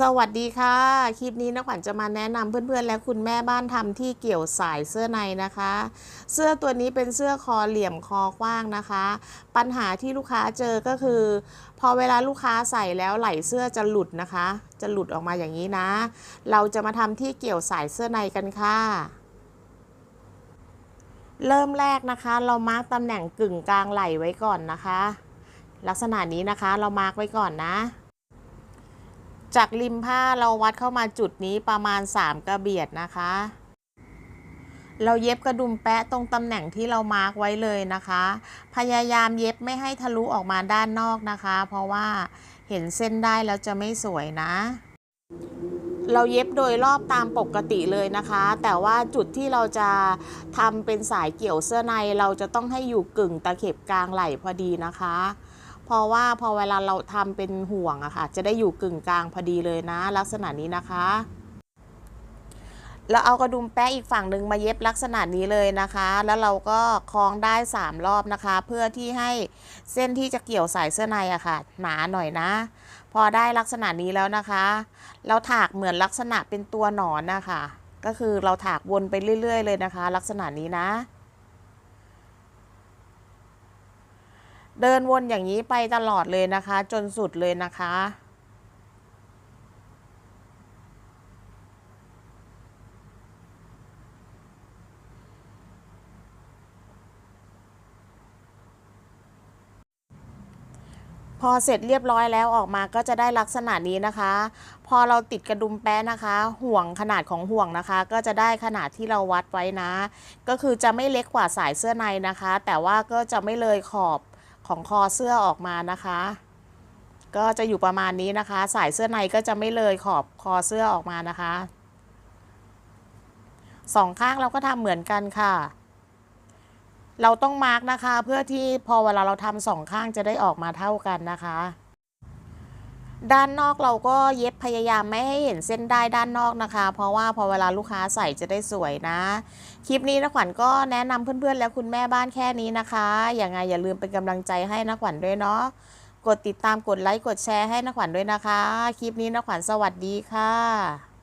สวัสดีค่ะ คลิปนี้นักขวัญจะมาแนะนำเพื่อนๆ และคุณแม่บ้านทำที่เกี่ยวสายเสื้อในนะคะ เสื้อตัวนี้เป็นเสื้อคอเหลี่ยมคอกว้างนะคะ ปัญหาที่ลูกค้าเจอก็คือ พอเวลาลูกค้าใส่แล้วไหล่เสื้อจะหลุดนะคะ จะหลุดออกมาอย่างนี้นะ เราจะมาทำที่เกี่ยวสายเสื้อในกันค่ะเริ่มแรกนะคะ เรามาร์กตำแหน่งกึ่งกลางไหล่ไว้ก่อนนะคะ ลักษณะนี้นะคะเรามาร์กไว้ก่อนนะ จากริมผ้าเราวัดเข้ามาจุดนี้ประมาณ 3 กระเบียดนะคะ เราเย็บกระดุมแปะตรงตำแหน่งที่เรามาร์กไว้เลยนะคะ พยายามเย็บไม่ให้ทะลุออกมาด้านนอกนะคะ เพราะว่าเห็นเส้นได้แล้วจะไม่สวยนะ เราเย็บโดยรอบตามปกติเลยนะคะ แต่ว่าจุดที่เราจะทำเป็นสายเกี่ยวเสื้อใน เราจะต้องให้อยู่กึ่งตะเข็บกลางไหล่พอดีนะคะ เพราะว่าพอเวลาเราทำเป็นห่วงอะค่ะ จะได้อยู่กึ่งกลางพอดีเลยนะ ลักษณะนี้นะคะเราเอากระดุมแปะอีกฝั่งหนึ่งมาเย็บลักษณะนี้เลยนะคะ แล้วเราก็คล้องได้ 3 รอบนะคะ เพื่อที่ให้เส้นที่จะเกี่ยวสายเสื้อในอะค่ะ หนาหน่อยนะ พอได้ลักษณะนี้แล้วนะคะ เราถากเหมือนลักษณะเป็นตัวหนอนนะคะ ก็คือเราถากวนไปเรื่อย ๆ เลยนะคะ ลักษณะนี้นะ เดินวนอย่างนี้ไปตลอดเลยนะคะ จนสุดเลยนะคะ พอเสร็จเรียบร้อยแล้วออกมาก็จะได้ลักษณะนี้นะคะ พอเราติดกระดุมแป้นะคะ ห่วงขนาดของห่วงนะคะ ก็จะได้ขนาดที่เราวัดไว้นะ ก็คือจะไม่เล็กกว่าสายเสื้อในนะคะ แต่ว่าก็จะไม่เลยขอบ ของคอเสื้อออกมานะคะ ก็จะอยู่ประมาณนี้นะคะ สายเสื้อในก็จะไม่เลยขอบคอเสื้อออกมานะคะสองข้างเราก็ทำเหมือนกันค่ะ เราต้องมาร์กนะคะ เพื่อที่พอเวลาเราทำสองข้างจะได้ออกมาเท่ากันนะคะ ด้านนอกเราก็เย็บพยายามไม่ให้เห็นเส้นได้ด้านนอกนะคะ เพราะว่าพอเวลาลูกค้าใส่จะได้สวยนะ คลิปนี้นะขวัญก็แนะนำเพื่อนๆ และคุณแม่บ้านแค่นี้นะคะอย่างไงอย่าลืมเป็นกำลังใจให้นะขวัญด้วยเนาะกดติดตามกดไลค์กดแชร์ให้นะขวัญด้วยนะคะ คลิปนี้นะขวัญสวัสดีค่ะ